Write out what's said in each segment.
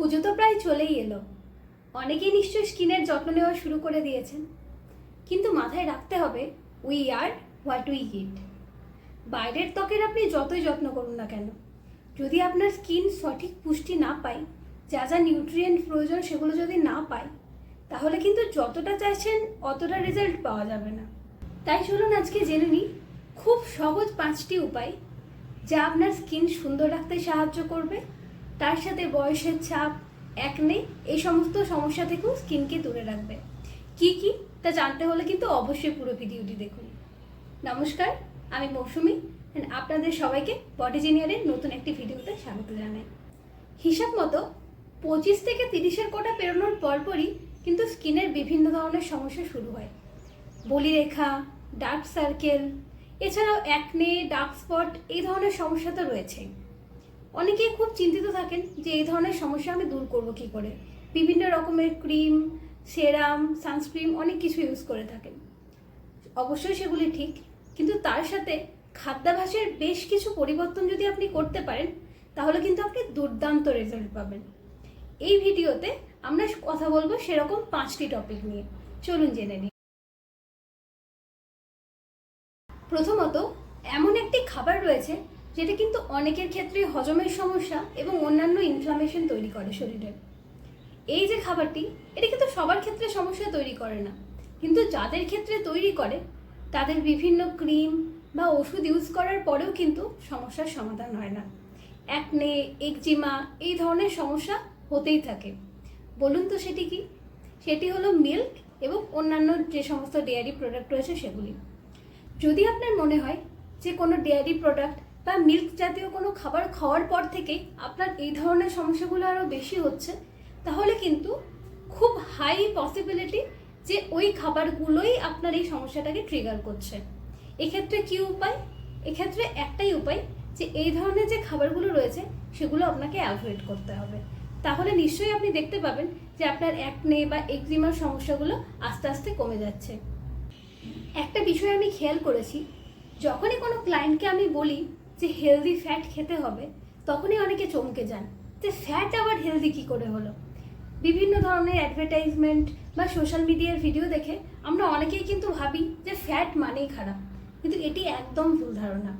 পুজো তো প্রায় চলেই এলো। অনেকেই নিশ্চয়ই স্কিনের যত্ন নেওয়া শুরু করে দিয়েছেন। কিন্তু মাথায় রাখতে হবে we are what we eat বাইরের ত্বকের আপনি যতই যত্ন করুন না কেন, যদি আপনার স্কিন সঠিক পুষ্টি না পায় যা যা নিউট্রিয়েন্ট প্রয়োজন সেগুলো যদি না পায় তাহলে কিন্তু যতটা চাইছেন অতটা রেজাল্ট পাওয়া যাবে না। তাই চলুন আজকে জেনে নিই খুব সহজ পাঁচটি উপায়, যা আপনার স্কিন সুন্দর রাখতে সাহায্য করবে। তার সাথে বয়সের ছাপ একনে এই সমস্ত সমস্যা থেকেও স্কিনকে দূরে রাখবে। কি কি? তা জানতে হলে কিন্তু অবশ্যই পুরো ভিডিওটি দেখুন। নমস্কার, আমি মৌসুমি আপনাদের সবাইকে বডিজিনিয়ারের নতুন একটি ভিডিওতে স্বাগত জানাই। হিসাব মতো পঁচিশ থেকে তিরিশের কোটা পেরোনোর পরপরই কিন্তু স্কিনের বিভিন্ন ধরনের সমস্যা শুরু হয়। বলিরেখা ডার্ক সার্কেল এছাড়াও অ্যাকনে ডার্ক স্পট এই ধরনের সমস্যা তো রয়েছেই। অনেকেই খুব চিন্তিত থাকেন যে এই ধরনের সমস্যা আমি দূর করব কি করে। বিভিন্ন রকমের ক্রিম, সেরাম সানস্ক্রিন অনেক কিছু ইউজ করে থাকেন। অবশ্যই সেগুলি ঠিক, কিন্তু তার সাথে খাদ্যাভ্যাসের বেশ কিছু পরিবর্তন যদি আপনি করতে পারেন, তাহলে কিন্তু আপনি দুর্দান্ত রেজাল্ট পাবেন। এই ভিডিওতে আমরা কথা বলব সেরকম পাঁচটি টপিক নিয়ে। চলুন জেনে নিই। প্রথমত, এমন একটি খাবার রয়েছে যেটা কিন্তু অনেকের ক্ষেত্রে হজমের সমস্যা এবং অন্যান্য ইনফ্লামেশন তৈরি করে শরীরে এই যে খাবারটি, এটা কিন্তু সবার ক্ষেত্রে সমস্যা তৈরি করে না। কিন্তু যাদের ক্ষেত্রে তৈরি করে, তাদের বিভিন্ন ক্রিম বা ওষুধ ইউজ করার পরেও কিন্তু সমস্যার সমাধান হয় না। অ্যাকনে একজিমা এই ধরনের সমস্যা হতেই থাকে। বলুন তো সেটি কি? সেটি হলো মিল্ক এবং অন্যান্য যে সমস্ত ডেয়ারি প্রোডাক্ট রয়েছে সেগুলি। যদি আপনার মনে হয় যে কোনো ডেয়ারি প্রোডাক্ট বা মিল্ক জাতীয় কোনো খাবার খাওয়ার পর থেকেই আপনার এই ধরনের সমস্যাগুলো আরও বেশি হচ্ছে, তাহলে কিন্তু খুব হাই পসিবিলিটি যে ওই খাবারগুলোই আপনার এই সমস্যাটাকে ট্রিগার করছে। এক্ষেত্রে কি উপায়? এক্ষেত্রে একটাই উপায় যে এই ধরনের যে খাবারগুলো রয়েছে, সেগুলো আপনাকে অ্যাভয়েড করতে হবে। তাহলে নিশ্চয়ই আপনি দেখতে পাবেন যে আপনার অ্যাকনে বা এক্সিমার সমস্যাগুলো আস্তে আস্তে কমে যাচ্ছে। একটা বিষয় আমি খেয়াল করেছি, যখনই কোনো ক্লায়েন্টকে আমি বলি যে হেলদি ফ্যাট খেতে হবে, তখনই অনেকে চমকে যান যে ফ্যাট আবার হেলদি কী করে হলো? বিভিন্ন ধরনের অ্যাডভার্টাইজমেন্ট বা সোশ্যাল মিডিয়ার ভিডিও দেখে আমরা অনেকেই কিন্তু ভাবি যে ফ্যাট মানেই খারাপ। কিন্তু এটি একদম ভুল ধারণা।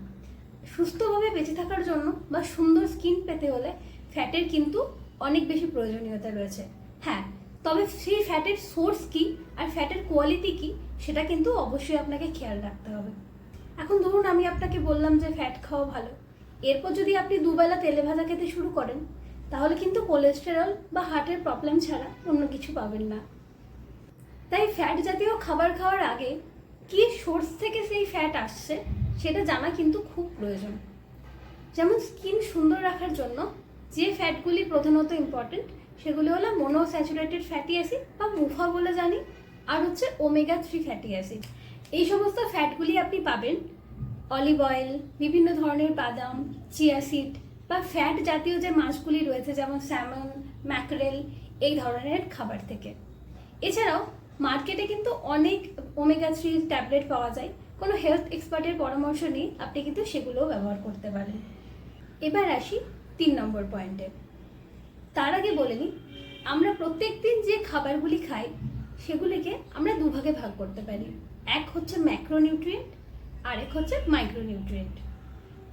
সুস্থভাবে বেঁচে থাকার জন্য বা সুন্দর স্কিন পেতে হলে ফ্যাটের কিন্তু অনেক বেশি প্রয়োজনীয়তা রয়েছে। হ্যাঁ তবে সেই ফ্যাটের সোর্স কি আর ফ্যাটের কোয়ালিটি কি, সেটা কিন্তু অবশ্যই আপনাকে খেয়াল রাখতে হবে। এখন ধরুন আমি আপনাকে বললাম যে ফ্যাট খাওয়া ভালো। এরপর যদি আপনি দুবেলা তেলে ভাজা খেতে শুরু করেন, তাহলে কিন্তু কোলেস্টেরল বা হার্টের প্রবলেম ছাড়া অন্য কিছু পাবেন না। তাই ফ্যাট জাতীয় খাবার খাওয়ার আগে কি সোর্স থেকে সেই ফ্যাট আসছে, সেটা জানা কিন্তু খুব প্রয়োজন। যেমন স্কিন সুন্দর রাখার জন্য যে ফ্যাটগুলি প্রধানত ইম্পর্টেন্ট সেগুলি হলো মনোস্যাচুরেটেড ফ্যাটি অ্যাসিড বা মুফা বলে জানি, আর হচ্ছে ওমেগা থ্রি ফ্যাটি অ্যাসিড এই সমস্ত ফ্যাটগুলি আপনি পাবেন। অলিভ অয়েল বিভিন্ন ধরনের বাদাম চিয়া সিড বা ফ্যাট জাতীয় যে মাছগুলি রয়েছে, যেমন স্যামন ম্যাকরেল এই ধরনের খাবার থেকে। এছাড়াও মার্কেটে কিন্তু অনেক ওমেগা থ্রি ট্যাবলেট পাওয়া যায়। কোনো হেলথ এক্সপার্টের পরামর্শ নিয়ে আপনি কিন্তু সেগুলোও ব্যবহার করতে পারেন। এবার আসি তিন নম্বর পয়েন্টে তার আগে বলে নিই, আমরা প্রত্যেক দিন যে খাবারগুলি খাই সেগুলিকে আমরা দুভাগে ভাগ করতে পারি। এক হচ্ছে ম্যাক্রোনিউট্রিয়েন্ট আর এক হচ্ছে মাইক্রোনিউট্রিয়েন্ট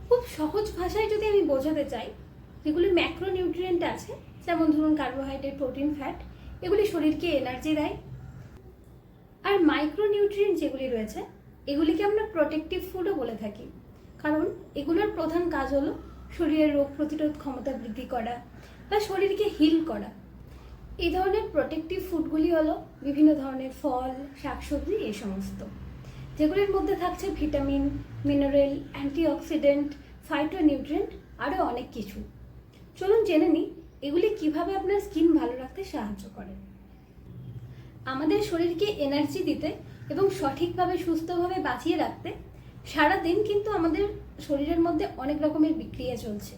খুব সহজ ভাষায় যদি আমি বোঝাতে চাই যেগুলি ম্যাক্রোনিউট্রিয়েন্ট আছে, যেমন ধরুন কার্বোহাইড্রেট প্রোটিন ফ্যাট এগুলি শরীরকে এনার্জি দেয়। আর মাইক্রোনিউট্রিয়েন্ট যেগুলি রয়েছে, এগুলিকে আমরা প্রোটেক্টিভ ফুডও বলে থাকি। কারণ এগুলোর প্রধান কাজ হলো শরীরের রোগ প্রতিরোধ ক্ষমতা বৃদ্ধি করা বা শরীরকে হিল করা। এই ধরনের প্রোটেক্টিভ ফুডগুলি হলো বিভিন্ন ধরনের ফল, শাকসবজি এই সমস্ত। যেগুলির মধ্যে থাকছে ভিটামিন মিনারেল অ্যান্টিঅক্সিডেন্ট ফাইটোনিউট্রিয়েন্ট আরও অনেক কিছু। চলুন জেনে নিই, এগুলি কীভাবে আপনার স্কিন ভালো রাখতে সাহায্য করে। আমাদের শরীরকে এনার্জি দিতে এবং সঠিকভাবে, সুস্থভাবে বাঁচিয়ে রাখতে সারা দিন কিন্তু আমাদের শরীরের মধ্যে অনেক রকমের বিক্রিয়া চলছে।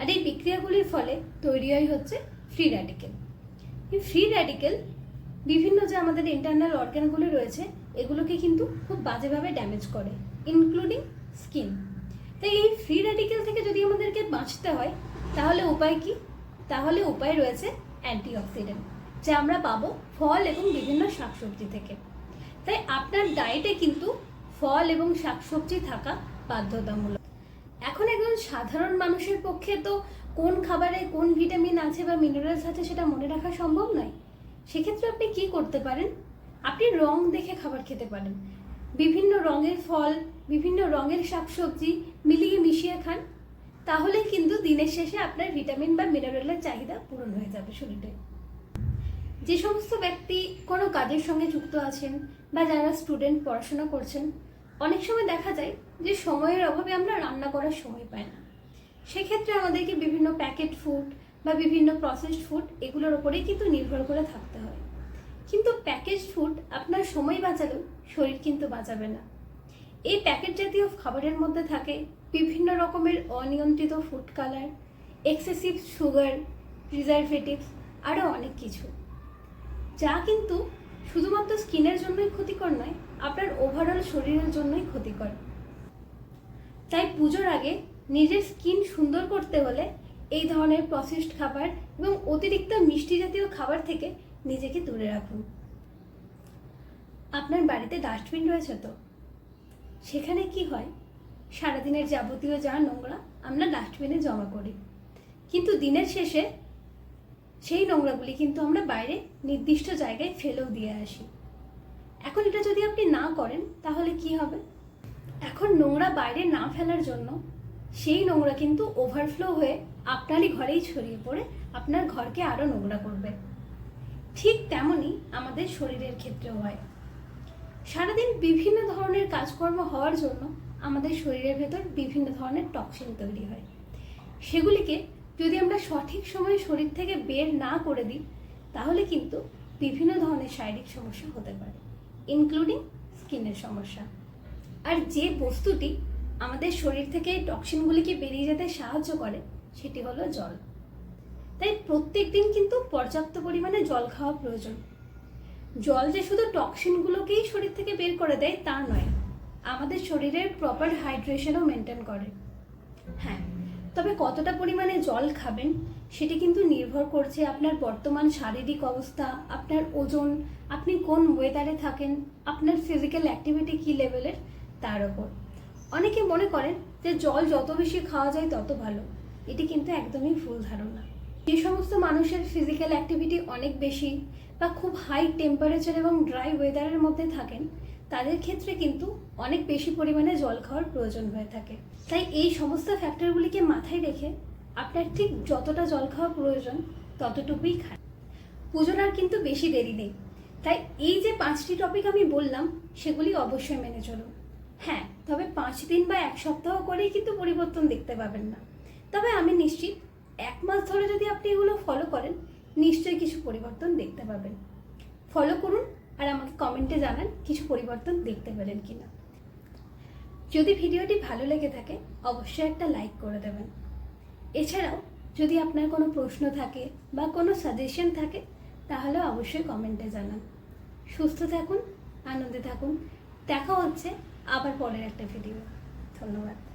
আর এই বিক্রিয়াগুলির ফলে তৈরি হয় হচ্ছে ফ্রি র্যাডিকেল এই ফ্রি র্যাডিকেল বিভিন্ন যে আমাদের ইন্টারনাল অর্গানগুলো রয়েছে, এগুলোকে কিন্তু খুব বাজেভাবে ড্যামেজ করে ইনক্লুডিং স্কিন তাই এই ফ্রি র্যাডিকেল থেকে যদি আমাদেরকে বাঁচতে হয়, তাহলে উপায় কি? তাহলে উপায় রয়েছে অ্যান্টিঅক্সিডেন্ট যা আমরা পাবো ফল এবং বিভিন্ন শাকসবজি থেকে। তাই আপনার ডায়েটে কিন্তু ফল এবং শাকসবজি থাকা বাধ্যতামূলক। এখন একজন সাধারণ মানুষের পক্ষে তো কোন খাবারে কোন ভিটামিন আছে বা মিনারেলস আছে সেটা মনে রাখা সম্ভব নয়। সেক্ষেত্রে আপনি কি করতে পারেন? আপনি রং দেখে খাবার খেতে পারেন। বিভিন্ন রঙের ফল, বিভিন্ন রঙের শাকসবজি মিলিয়ে মিশিয়ে খান। তাহলে কিন্তু দিনের শেষে আপনার ভিটামিন বা মিনারেলের চাহিদা পূরণ হয়ে যাবে শরীরে। যে সমস্ত ব্যক্তি কোনো কাজের সঙ্গে যুক্ত আছেন বা যারা স্টুডেন্ট পড়াশোনা করছেন, অনেক সময় দেখা যায় যে সময়ের অভাবে আমরা রান্না করার সময় পাই না। সেক্ষেত্রে আমাদেরকে বিভিন্ন প্যাকেট ফুড বা বিভিন্ন প্রসেসড ফুড এগুলোর ওপরেই কিন্তু নির্ভর করে থাকতে হয়। কিন্তু প্যাকেজ ফুড আপনার সময় বাঁচালেও শরীর কিন্তু বাঁচাবে না। এই প্যাকেট জাতীয় খাবারের মধ্যে থাকে বিভিন্ন রকমের অনিয়ন্ত্রিত food colour excessive sugar preservatives আরও অনেক কিছু। যা কিন্তু শুধুমাত্র স্কিনের জন্যই ক্ষতিকর নয়, আপনার ওভারঅল শরীরের জন্যই ক্ষতিকর। তাই পুজোর আগে নিজের স্কিন সুন্দর করতে হলে এই ধরনের প্রসেসড খাবার এবং অতিরিক্ত মিষ্টি জাতীয় খাবার থেকে নিজেকে দূরে রাখুন। আপনার বাড়িতে ডাস্টবিন রয়েছে তো? সেখানে কি হয়? সারাদিনের যাবতীয় যা নোংরা আমরা ডাস্টবিনে জমা করি। কিন্তু দিনের শেষে সেই নোংরাগুলি কিন্তু আমরা বাইরে নির্দিষ্ট জায়গায় ফেলেও দিয়ে আসি। এখন এটা যদি আপনি না করেন, তাহলে কি হবে? এখন নোংরা বাইরে না ফেলার জন্য সেই নোংরা কিন্তু ওভারফ্লো হয়ে আপনারই ঘরেই ছড়িয়ে পড়ে, আপনার ঘরকে আরও নোংরা করবে। ঠিক তেমনই আমাদের শরীরের ক্ষেত্রেও হয়। সারাদিন বিভিন্ন ধরনের কাজকর্ম হওয়ার জন্য আমাদের শরীরের ভেতর বিভিন্ন ধরনের টক্সিন তৈরি হয়। সেগুলিকে যদি আমরা সঠিক সময়ে শরীর থেকে বের না করে দিই, তাহলে কিন্তু বিভিন্ন ধরনের শারীরিক সমস্যা হতে পারে ইনক্লুডিং স্কিনের সমস্যা। আর যে বস্তুটি আমাদের শরীর থেকে টক্সিনগুলিকে বেরিয়ে যেতে সাহায্য করে, সেটি হলো জল। তাই প্রত্যেক দিন কিন্তু পর্যাপ্ত পরিমাণে জল খাওয়া প্রয়োজন। জল যে শুধু টক্সিনগুলোকেই শরীর থেকে বের করে দেয়, তা নয়, আমাদের শরীরের প্রপার হাইড্রেশনও মেনটেন করে। হ্যাঁ তবে কতটা পরিমাণে জল খাবেন, সেটি কিন্তু নির্ভর করছে আপনার বর্তমান শারীরিক অবস্থা, আপনার ওজন, আপনি কোন ওয়েদারে থাকেন, আপনার ফিজিক্যাল অ্যাক্টিভিটি কী লেভেলের তার ওপর। অনেকে মনে করেন যে জল যত বেশি খাওয়া যায় তত ভালো। এটি কিন্তু একদমই ভুল ধারণা। যে সমস্ত মানুষের ফিজিক্যাল অ্যাক্টিভিটি অনেক বেশি বা খুব হাই টেম্পারেচার এবং ড্রাই ওয়েদারের মধ্যে থাকেন, তাদের ক্ষেত্রে কিন্তু অনেক বেশি পরিমাণে জল খাওয়ার প্রয়োজন হয়ে থাকে। তাই এই সমস্ত ফ্যাক্টরগুলিকে মাথায় রেখে আপনার ঠিক যতটা জল খাওয়া প্রয়োজন ততটুকুই খান। পুজোর আর কিন্তু বেশি দেরি নেই। তাই এই যে পাঁচটি টপিক আমি বললাম, সেগুলি অবশ্যই মেনে চলুন। হ্যাঁ তবে পাঁচ দিন বা এক সপ্তাহ করেই কিন্তু পরিবর্তন দেখতে পাবেন না। তবে আমি নিশ্চিত, এক মাস ধরে যদি আপনি এগুলো ফলো করেন, নিশ্চয়ই কিছু পরিবর্তন দেখতে পাবেন। ফলো করুন আর আমাকে কমেন্টে জানান কিছু পরিবর্তন দেখতে পেলেন কিনা। যদি ভিডিওটি ভালো লেগে থাকে, অবশ্যই একটা লাইক করে দেবেন। এছাড়াও, যদি আপনার কোনো প্রশ্ন থাকে বা কোনো সাজেশন থাকে, তাহলে অবশ্যই কমেন্টে জানান। সুস্থ থাকুন, আনন্দে থাকুন। দেখা হচ্ছে আবার পরের একটা ভিডিও ধন্যবাদ।